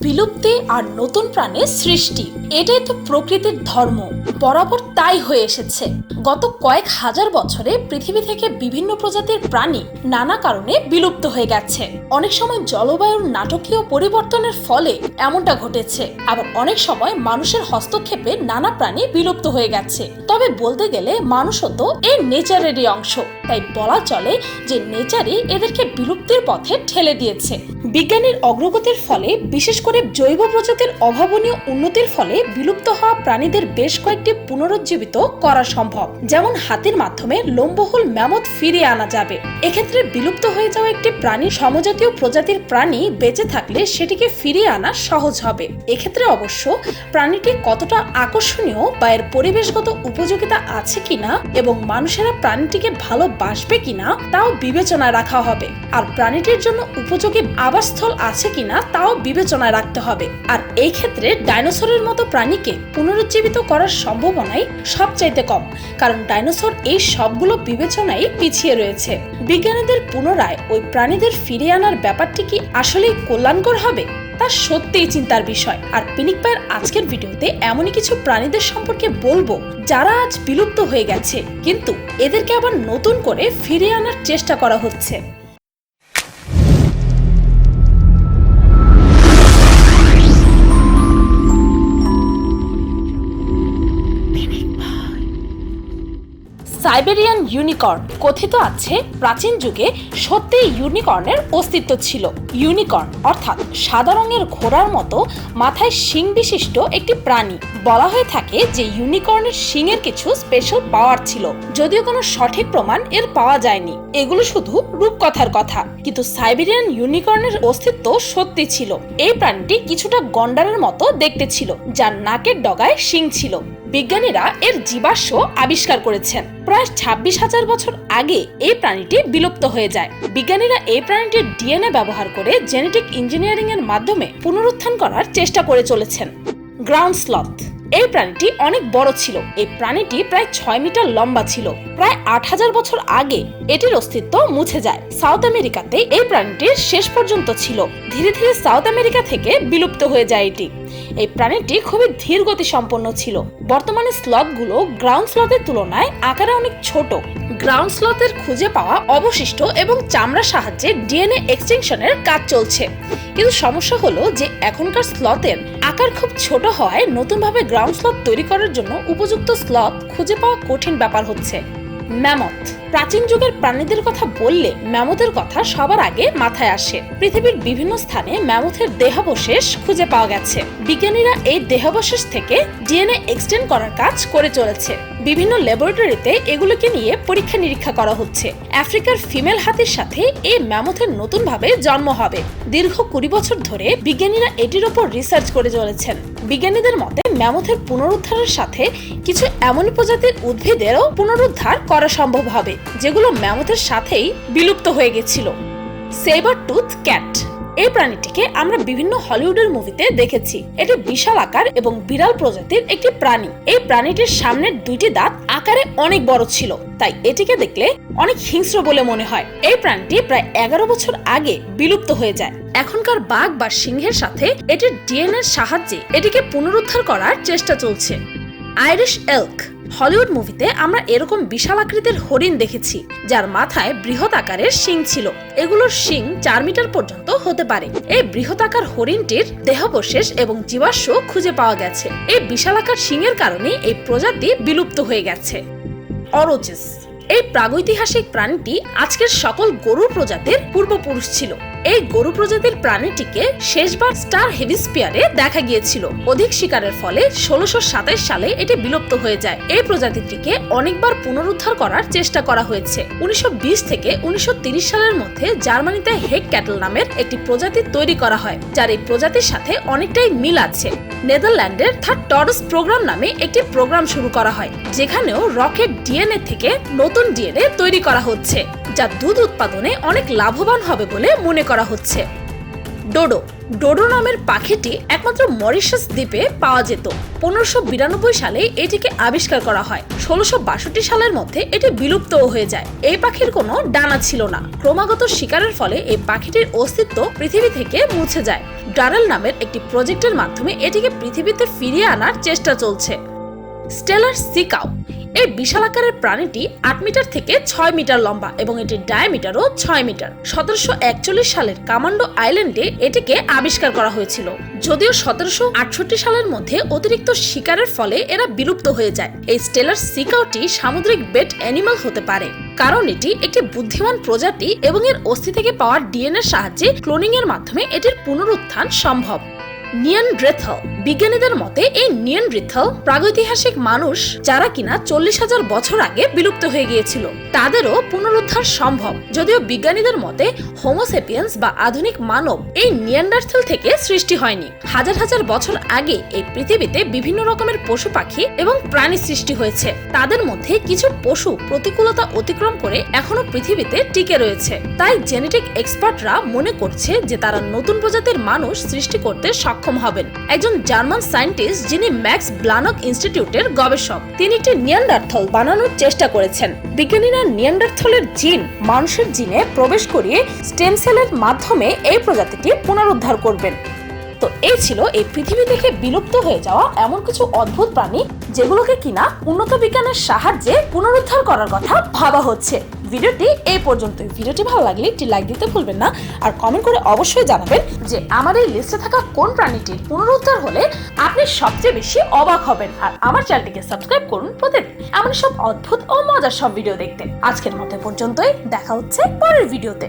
বিলুপ্তি আর নতুন প্রাণের সৃষ্টি। এটাই তো প্রকৃতির ধর্ম। বরাবর তাই হয়ে এসেছে। গত কয়েক হাজার বছরে পৃথিবী থেকে বিভিন্ন প্রজাতির প্রাণী নানা কারণে বিলুপ্ত হয়ে গেছে। অনেক সময় জলবায়ুর নাটকীয় পরিবর্তনের ফলে এমনটা ঘটেছে। আবার অনেক সময় মানুষের হস্তক্ষেপে নানা প্রাণী বিলুপ্ত হয়ে গেছে। তবে বলতে গেলে মানুষও তো এই নেচারেরই অংশ। তাই বলা চলে যে নেচারই এদেরকে বিলুপ্তির পথে ঠেলে দিয়েছে। বিজ্ঞানের অগ্রগতির ফলে, বিশেষ করে জৈব প্রজাতির অভাবনীয় উন্নতির ফলে বিলুপ্ত হওয়া প্রাণীদের বেশ কয়েকটি পুনরুজ্জীবিত করা সম্ভব। যেমন হাতির মাধ্যমে লোমবহুল ম্যামথ ফিরিয়ে আনা যাবে। এক্ষেত্রে বিলুপ্ত হয়ে যাওয়া একটি প্রাণী সমজাতীয় প্রজাতির প্রাণী বেঁচে থাকলে সেটিকে ফিরিয়ে আনা সহজ হবে। এক্ষেত্রে অবশ্য প্রাণীটি কতটা আকর্ষণীয় বা এর পরিবেশগত উপযোগিতা আছে কিনা এবং মানুষেরা প্রাণীটিকে ভালোবাসবে কিনা, তাও বিবেচনায় রাখা হবে। আর প্রাণীটির জন্য উপযোগী আবাসস্থল আছে কিনা, তাও বিবেচনায় রাখতে হবে। আর এই ক্ষেত্রে ডাইনোসরের মতো প্রাণীকে পুনরুজ্জীবিত করার সম্ভাবনাই সবচাইতে কম। কারণ ডাইনোসর এই সবগুলো বিবেচনায় পিছিয়ে রয়েছে। বিজ্ঞানীদের পুনরায় ওই প্রাণীদের ফিরিয়ে আনার ব্যাপারটি কি আসলেই কল্যাণকর হবে? তা সত্যিই চিন্তার বিষয়। আর পিনিক পায়ের আজকের ভিডিওতে এমনই কিছু প্রাণীদের সম্পর্কে বলব, যারা আজ বিলুপ্ত হয়ে গেছে। কিন্তু এদেরকে আবার নতুন করে ফিরিয়ে আনার চেষ্টা করা হচ্ছে। সাইবেরিয়ান ইউনিকর্ন কথিত আছে, প্রাচীন যুগে সত্যি ইউনিকর্নের অস্তিত্ব ছিল। ইউনিকর্ন অর্থাৎ সাদা রঙের ঘোড়ার মতো মাথায় শিং বিশিষ্ট একটি প্রাণী। বলা হয়ে থাকে যে ইউনিকর্নের শিংয়ের কিছু স্পেশাল পাওয়ার ছিল। যদিও কোনো সঠিক প্রমাণ এর পাওয়া যায়নি। এগুলো শুধু রূপকথার কথা। কিন্তু সাইবেরিয়ান ইউনিকর্নের অস্তিত্ব সত্যি ছিল। এই প্রাণীটি কিছুটা গন্ডারের মতো দেখতে ছিল, যার নাকের ডগায় শিং ছিল। বিজ্ঞানীরা এর জীবাশ্ম আবিষ্কার করেছেন। প্রায় ছাব্বিশ হাজার বছর আগে এই প্রাণীটি বিলুপ্ত হয়ে যায়। বিজ্ঞানীরা এই প্রাণীটির ডিএনএ ব্যবহার করে জেনেটিক ইঞ্জিনিয়ারিং এর মাধ্যমে পুনরুত্থান করার চেষ্টা করে চলেছেন। গ্রাউন্ড স্লথ এই প্রাণীটি অনেক বড় ছিল। এই প্রাণীটি প্রায় ছয় মিটার লম্বা ছিল। প্রায় আট হাজার বছর আগে এটির অস্তিত্ব মুছে যায়। সাউথ আমেরিকাতে এই প্রাণীটির শেষ পর্যন্ত ছিল। ধীরে ধীরে সাউথ আমেরিকা থেকে বিলুপ্ত হয়ে যায় এটি। এই প্রাণীটি খুবই ধীর গতি সম্পন্ন ছিল। বর্তমানে স্লথগুলো গ্রাউন্ড স্লথের তুলনায় আকারে অনেক ছোট। গ্রাউন্ড স্লথের খুঁজে পাওয়া অবশিষ্ট এবং চামড়ার সাহায্যে ডিএনএ এক্সটেনশনের কাজ চলছে। কিন্তু সমস্যা হলো যে এখনকার স্লথের আকার খুব ছোট হওয়ায় নতুনভাবে গ্রাউন্ড স্লট তৈরি করার জন্য উপযুক্ত স্লট খুঁজে পাওয়া কঠিন ব্যাপার হচ্ছে। ম্যামথ। প্রাচীন যুগের প্রাণীদের কথা বললে ম্যামথের কথা সবার আগে মাথায় আসে। পৃথিবীর বিভিন্ন স্থানে ম্যামথের দেহাবশেষ খুঁজে পাওয়া গেছে। বিজ্ঞানীরা এই দেহাবশেষ থেকে ডিএনএ এক্সটেন্ড করার কাজ করে চলেছে। বিভিন্ন ল্যাবরেটরিতে এগুলোকে নিয়ে পরীক্ষা নিরীক্ষা করা হচ্ছে। আফ্রিকার ফিমেল হাতির সাথে এই ম্যামথের নতুনভাবে জন্ম হবে। দীর্ঘ কুড়ি বছর ধরে বিজ্ঞানীরা এটির ওপর রিসার্চ করে চলেছেন। বিজ্ঞানীদের মতে ম্যামথের পুনরুদ্ধারের সাথে কিছু এমন প্রজাতির উদ্ভিদেরও পুনরুদ্ধার করা সম্ভব হবে, যেগুলো ম্যামথের সাথেই বিলুপ্ত হয়ে গেছিল। সেবার টুথ ক্যাট এই প্রাণীটিকে আমরা বিভিন্ন হলিউডের মুভিতে দেখেছি। এটি বিশাল আকার এবং বিড়াল প্রজাতির একটি প্রাণী। এই প্রাণীটির সামনের দুইটি দাঁত আকারে অনেক বড় ছিল। তাই এটিকে দেখলে অনেক হিংস্র বলে মনে হয়। এই প্রাণীটি প্রায় এগারো বছর আগে বিলুপ্ত হয়ে যায়। এখনকার বাঘ বা সিংহের সাথে এটির ডিএনএর সাহায্যে এটিকে পুনরুদ্ধার করার চেষ্টা চলছে। আইরিশ এল্ক হলিউড মুভিতে আমরা এরকম বিশাল আকৃতির হরিণ দেখেছি, যার মাথায় বৃহৎ আকারের শিং ছিল। এগুলোর শিং চার মিটার পর্যন্ত হতে পারে। এই বৃহৎ আকার হরিণটির দেহাবশেষ এবং জীবাশ্ম খুঁজে পাওয়া গেছে। এই বিশাল বিশালাকার শিংয়ের কারণে এই প্রজাতি বিলুপ্ত হয়ে গেছে। অরোচিস। এই প্রাগৈতিহাসিক প্রাণীটি আজকের সকল গরু প্রজাতির পূর্বপুরুষ ছিল। এই গরু প্রজাতির প্রাণীটিকে শেষবার স্টার হেভিস্পিয়ারে দেখা গিয়েছিল। অধিক শিকারের ফলে ষোলোশো সাতাইশ সালে এটি বিলুপ্ত হয়ে যায়। এই প্রজাতিটিকে অনেকবার পুনরুদ্ধার করার চেষ্টা করা হয়েছে। উনিশশো বিশ থেকে উনিশশো সালের মধ্যে জার্মানিতে হেক ক্যাটল নামের একটি প্রজাতি তৈরি করা হয়, যার এই প্রজাতির সাথে অনেকটাই মিল আছে। নেদারল্যান্ডের থার্ড টরস প্রোগ্রাম নামে একটি প্রোগ্রাম শুরু করা হয়, যেখানেও রকেট ডিএনএ থেকে নতুন ডিএনএ তৈরি করা হচ্ছে, যা দুধ উৎপাদনে অনেক লাভবান হবে বলে মনে করা হচ্ছে। ডোডো। ডোডো নামের পাখিটি একমাত্র মরিশাস দ্বীপে পাওয়া যেত। পনেরোশো বিরানব্বই সালে এটিকে আবিষ্কার করা হয়। ষোলোশো বাষট্টি সালের মধ্যে এটি বিলুপ্তও হয়ে যায়। এই পাখির কোনো ডানা ছিল না। ক্রমাগত শিকারের ফলে এই পাখিটির অস্তিত্ব পৃথিবী থেকে মুছে যায়। ডারেল নামের একটি প্রজেক্টের মাধ্যমে এটিকে পৃথিবীতে ফিরিয়ে আনার চেষ্টা চলছে। স্টেলার সিকাও এই বিশাল আকারের প্রাণীটি আট মিটার থেকে ছয় মিটার লম্বা এবং এটির ডায়ামিটারও ছয় মিটার। সতেরোশো একচল্লিশ সালের কামান্ডো আইল্যান্ডে এটিকে আবিষ্কার করা হয়েছিল। যদিও সতেরোশো আটষট্টি সালের মধ্যে অতিরিক্ত শিকারের ফলে এরা বিলুপ্ত হয়ে যায়। এই স্টেলার সিকাওটি সামুদ্রিক বেট অ্যানিমাল হতে পারে। কারণ এটি একটি বুদ্ধিমান প্রজাতি এবং এর অস্থি থেকে পাওয়া ডিএনএর সাহায্যে ক্লোনিং এর মাধ্যমে এটির পুনরুত্থান সম্ভব। নিয়ানড্রেথল বিজ্ঞানীদের মতে, এই নিয়ানড্রেথল প্রাগৈতিহাসিক মানুষ যারা কিনা চল্লিশ হাজার বছর আগে বিলুপ্ত হয়ে গিয়েছিল, তাদেরও পুনরুদ্ধার সম্ভব। যদিও বিজ্ঞানীদের মতে হোমোসেপিয়েন্স বা আধুনিক মানব এই নিয়ান্ডারথেল থেকে সৃষ্টি হয়নি। হাজার হাজার বছর আগে এই পৃথিবীতে বিভিন্ন রকমের পশু পাখি এবং প্রাণী সৃষ্টি হয়েছে। তাদের মধ্যে কিছু পশু প্রতিকূলতা অতিক্রম করে এখনও পৃথিবীতে টিকে রয়েছে। তাই জেনেটিক এক্সপার্টরা মনে করছে যে তারা নতুন প্রজাতির মানুষ সৃষ্টি করতে সক্ষম হবেন। একজন জার্মান সায়েন্টিস্ট যিনি ম্যাক্স ব্লানক ইনস্টিটিউটের গবেষক। তিনি একটি নিয়ান্ডারথল বানানোর চেষ্টা করেছেন। বিজ্ঞানীরা নিয়ান্ডারথলের জিন, মানুষের জিনে প্রবেশ করিয়ে স্টেম সেলের মাধ্যমে এই প্রজাতিটি পুনরুদ্ধার করবেন। তো এই ছিল এই পৃথিবী থেকে বিলুপ্ত হয়ে যাওয়া এমন কিছু অদ্ভুত প্রাণী যেগুলোকে কিনা উন্নত বিজ্ঞানের সাহায্যে পুনরুদ্ধার করার কথা ভাবা হচ্ছে। ভিডিওটি এই পর্যন্তই। ভিডিওটি ভালো লাগলে একটি লাইক দিতে ভুলবেন না আর কমেন্ট করে অবশ্যই জানাবেন যে আমার এই লিস্টে থাকা কোন প্রাণীটির পুনরুদ্ধার হলে আপনি সবচেয়ে বেশি অবাক হবেন। আর আমার চ্যানেলটিকে সাবস্ক্রাইব করুন প্রতিদিন এমন সব অদ্ভুত ও মজার সব ভিডিও দেখতে। আজকের মতো পর্যন্তই। দেখা হচ্ছে পরের ভিডিওতে